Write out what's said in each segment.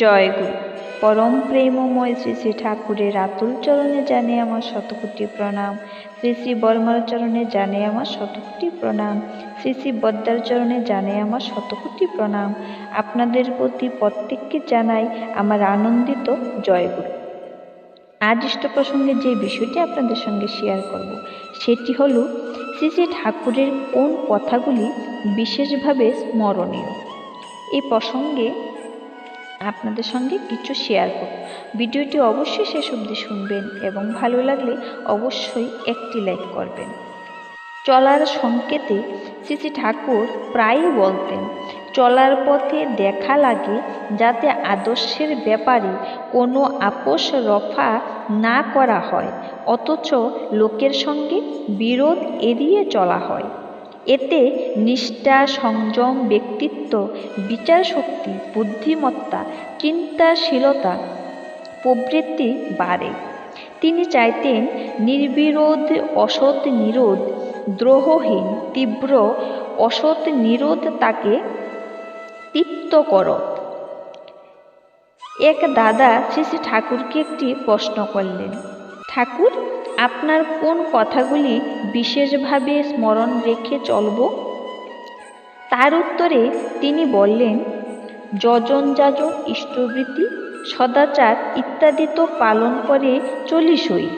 জয় গুরু পরম প্রেমময় শ্রী শ্রী ঠাকুরের আতুল চরণে জানে আমার শতকোটি প্রণাম। শ্রী শ্রী বর্মার চরণে জানে আমার শতকোটি প্রণাম। শ্রী শ্রী বদ্দার চরণে জানে আমার শতকোটি প্রণাম। আপনাদের প্রতি প্রত্যেককে জানাই আমার আনন্দিত জয় গুরু আজ ইষ্ট প্রসঙ্গে যে বিষয়টি আপনাদের সঙ্গে শেয়ার করব, সেটি হল শ্রী শ্রী ঠাকুরের কোন কথাগুলি বিশেষভাবে স্মরণীয়। এই প্রসঙ্গে আপনাদের সঙ্গে কিছু শেয়ার করব। ভিডিওটি অবশ্যই শেষ অবধি শুনবেন এবং ভালো লাগলে অবশ্যই একটি লাইক করবেন। চলার সংকেতে শ্রী ঠাকুর প্রায়ই বলতেন, চলার পথে দেখা লাগে যাতে আদর্শের ব্যাপারে কোনো আপোষ রফা না করা হয়, অথচ লোকের সঙ্গে বিরোধ এড়িয়ে চলা হয়। এতে নিষ্ঠা, সংযম, ব্যক্তিত্ব, বিচারশক্তি, বুদ্ধিমত্তা, চিন্তাশীলতা প্রবৃত্তি বাড়ে। তিনি চাইতেন নির্বিরোধ, অসৎ নিরোধ, দ্রোহহীন, তীব্র, অসৎ নিরোধ তাকে তৃপ্ত করত এক দাদা শ্রী শ্রী ঠাকুরকে একটি প্রশ্ন করলেন ঠাকুর, আপনার কোন কথাগুলি বিশেষভাবে স্মরণ রেখে চলব? তার উত্তরে তিনি বললেন, যজন যাজন ইষ্টবৃত্তি, সদাচার ইত্যাদি তো পালন করে চলিসই।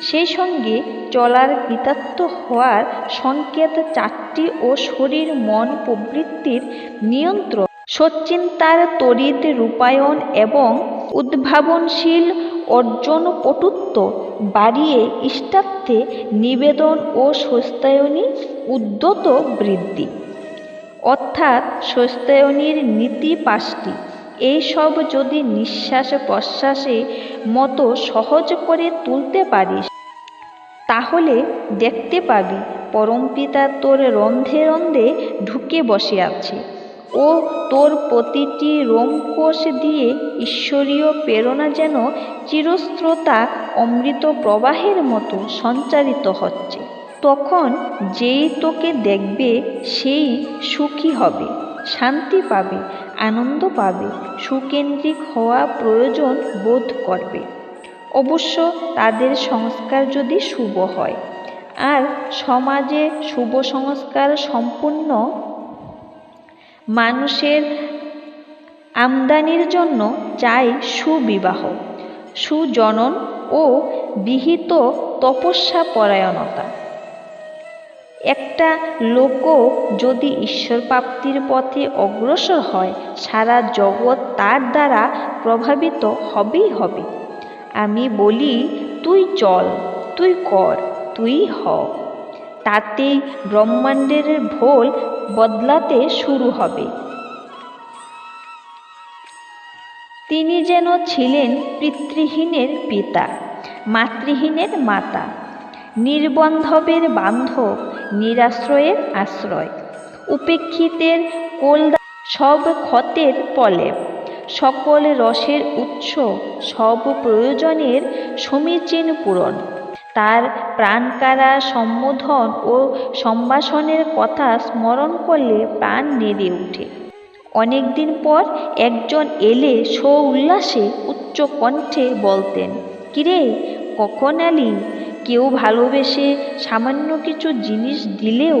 সেই সঙ্গে চলার কৃতার্থ হওয়ার সংকেত চারটি ও শরীর মন প্রবৃত্তির নিয়ন্ত্রণ সচ্চিন্তার তড়িৎ রূপায়ণ এবং উদ্ভাবনশীল অর্জন পটুত্ব বাড়িয়ে ইষ্টার্থে নিবেদন ও সস্তায়নী উদ্যত বৃদ্ধি। অর্থাৎ সস্তায়নীর নীতি পাঁচটি। এইসব যদি নিঃশ্বাস প্রশ্বাসে মতো সহজ করে তুলতে পারিস, তাহলে দেখতে পাবি পরমপিতা তোর রন্ধে রন্ধে ঢুকে বসে আছে। ও তোর প্রতিটি রোমকোষ দিয়ে ঈশ্বরীয় প্রেরণা যেন চিরস্রোতা অমৃত প্রবাহের মতো সঞ্চারিত হচ্ছে। তখন যেই তোকে দেখবে, সেই সুখী হবে, শান্তি পাবে, আনন্দ পাবে, সুকেন্দ্রিক হওয়া প্রয়োজন বোধ করবে। অবশ্য তাদের সংস্কার যদি শুভ হয়, আর সমাজে শুভ সংস্কার সম্পূর্ণ মানুষের আমদানির জন্য চাই সুবিবাহ, সুজনন ও বিহিত তপস্যা পরায়ণতা একটা লোকও যদি ঈশ্বর প্রাপ্তির পথে অগ্রসর হয়, সারা জগৎ তার দ্বারা প্রভাবিত হবেই হবে। আমি বলি, তুই চল, তুই কর, তুই হ। তাতেই ব্রহ্মাণ্ডের ভোল বদলাতে শুরু হবে। তিনি যেন ছিলেন পিতৃহীনের পিতা, মাতৃহীনের মাতা, নির্বন্ধবের বান্ধব, নিরাশ্রয়ের আশ্রয়, উপেক্ষিতের কোলদা সব ক্ষতের পলে, সকল রসের উৎস, সব প্রয়োজনের সমীচীন পূরণ। তার প্রাণকারা সম্বোধন ও সম্ভাষণের কথা স্মরণ করলে প্রাণ নেড়ে ওঠে। অনেকদিন পর একজন এলে সো উল্লাসে উচ্চ কণ্ঠে বলতেন, কিরে, কখন এলি? কেউ ভালোবেসে সামান্য কিছু জিনিস দিলেও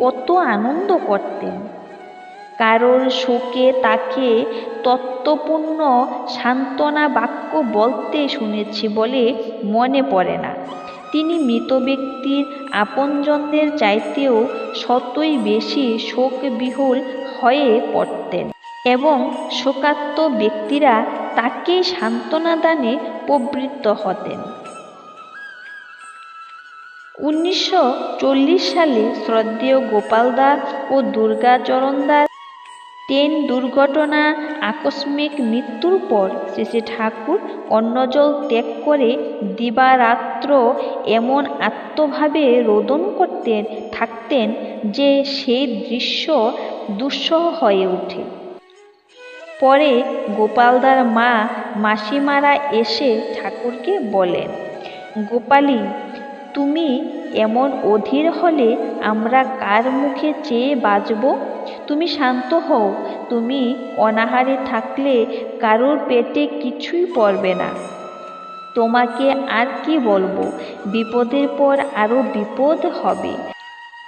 কত আনন্দ করতেন। কারোর শোকে তাকে তত্ত্বপূর্ণ সান্ত্বনা বাক্য বলতে শুনেছি বলে মনে পড়ে না। তিনি মৃত ব্যক্তির আপনজনদের চাইতেও শতই বেশি শোকবিহুল হয়ে পড়তেন এবং শোকাত্ম ব্যক্তিরা তাকেই সান্ত্বনা দানে প্রবৃত্ত হতেন। উনিশশো চল্লিশ সালে শ্রদ্ধেয় গোপাল দাস ও দুর্গাচরণদার ট্রেন দুর্ঘটনা, আকস্মিক মৃত্যুর পর শ্রী ঠাকুর অন্নজল ত্যাগ করে দিবারাত্র এমন আত্মভাবে রোদন করতেন থাকতেন যে সেই দৃশ্য দুঃসহ হয়ে ওঠে। পরে গোপালদার মা মাসিমারা এসে ঠাকুরকে বলেন, গোপালী, তুমি এমন অধীর হলে আমরা কার মুখে চেয়ে বাঁচব? তুমি শান্ত হও, তুমি অনাহারে থাকলে কারোর পেটে কিছুই পড়বে না। তোমাকে আর কি বলব? বিপদের পর আরও বিপদ হবে।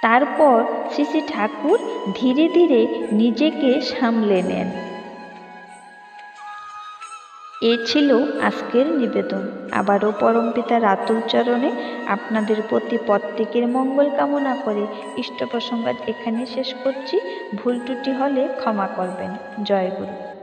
তারপর শ্রী ঠাকুর ধীরে ধীরে নিজেকে সামলে নেন। এ ছিল আজকের নিবেদন। আবারও পরমপিতা রাতুল চরণে আপনাদের প্রতি প্রত্যেকের মঙ্গল কামনা করে ইষ্ট প্রসঙ্গ এখানে শেষ করছি। ভুল ত্রুটি হলে ক্ষমা করবেন। জয় গুরু।